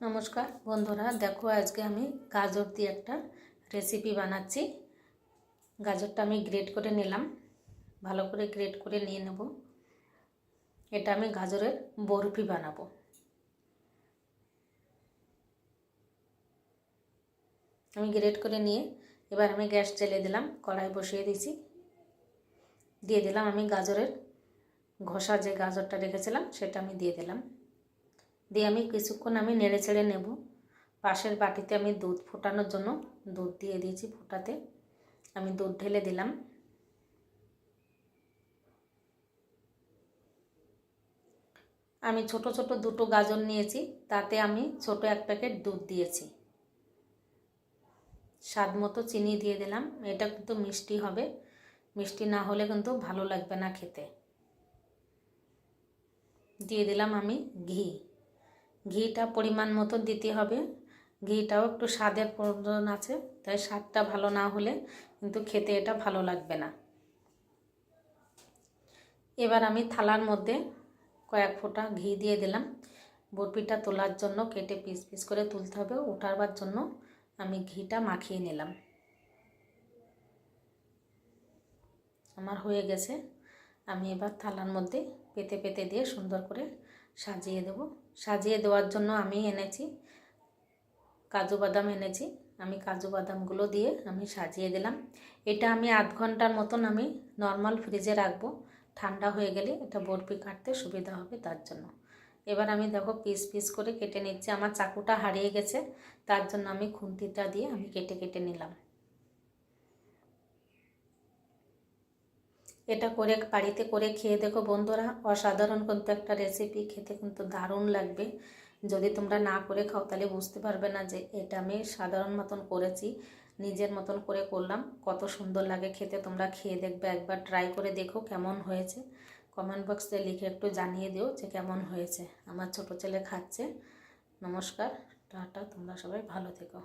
নমস্কার বন্ধুরা, দেখো আজকে আমি গাজর দিয়ে একটা রেসিপি বানাচ্ছি। গাজরটা আমি গ্রেট করে নিলাম। ভালো করে গ্রেট করে নিয়ে নেব। এটা আমি গাজরের বরফি বানাবো। আমি গ্রেট করে নিয়ে এবার আমি গ্যাস জ্বেলে দিলাম, কড়াই বসিয়ে দিয়েছি। দিয়ে দিলাম আমি গাজরের ঘষা যে গাজরটা রেখেছিলাম, সেটা আমি দিয়ে দিলাম। দিয়ে আমি কিছুক্ষণ আমি নেড়ে ছেড়ে নেব। পাশের বাটিতে আমি দুধ ফোটানোর জন্য দুধ দিয়ে দিয়েছি ফোটাতে। আমি দুধ ঢেলে দিলাম। আমি ছোট ছোট দুটো গাজর নিয়েছি, তাতে আমি ছোট এক প্যাকেট দুধ দিয়েছি। স্বাদ মতো চিনি দিয়ে দিলাম। এটা কিন্তু মিষ্টি হবে। মিষ্টি না হলে কিন্তু ভালো লাগবে না খেতে। দিয়ে দিলাম আমি ঘি। ঘিটা পরিমাণ মতো দিতে হবে। ঘিটাও একটু স্বাদের প্রয়োজন আছে, তাই স্বাদটা ভালো না হলে কিন্তু খেতে এটা ভালো লাগবে না। এবার আমি থালার মধ্যে কয়েক ফোঁটা ঘি দিয়ে দিলাম। বরফিটা তোলার জন্য কেটে পিস পিস করে তুলতে হবে, উঠাবার জন্য আমি ঘিটা মাখিয়ে নিলাম। আমার হয়ে গেছে। আমি এবার থালার মধ্যে পেতে পেতে দিয়ে সুন্দর করে সাজিয়ে দেব। সাজিয়ে দেওয়ার জন্য আমি এনেছি কাজু বাদাম এনেছি। আমি কাজু বাদামগুলো দিয়ে আমি সাজিয়ে দিলাম। এটা আমি আধ ঘণ্টার মতন আমি নর্মাল ফ্রিজে রাখব। ঠান্ডা হয়ে গেলে এটা বরফি কাটতে সুবিধা হবে তার জন্য। এবার আমি দেখো পিস পিস করে কেটে নিচ্ছি। আমার চাকুটা হারিয়ে গেছে। তার জন্য আমি খুন্তিটা দিয়ে আমি কেটে কেটে নিলাম। এটা করে বাড়িতে করে খেয়ে দেখো বন্ধুরা, অসাধারণ কিন্তু একটা রেসিপি খেতে কিন্তু দারুণ লাগবে। যদি তোমরা না করে খাও তাহলে বুঝতে পারবে না যে এটা আমি সাধারণ মতন করেছি, নিজের মতন করে করলাম, কত সুন্দর লাগে খেতে, তোমরা খেয়ে দেখবে, একবার ট্রাই করে দেখো কেমন হয়েছে। কমেন্ট বক্সে লিখে একটু জানিয়ে দিও যে কেমন হয়েছে। আমার ছোট ছেলে খাচ্ছে। নমস্কার, টাটা, তোমরা সবাই ভালো থেকো।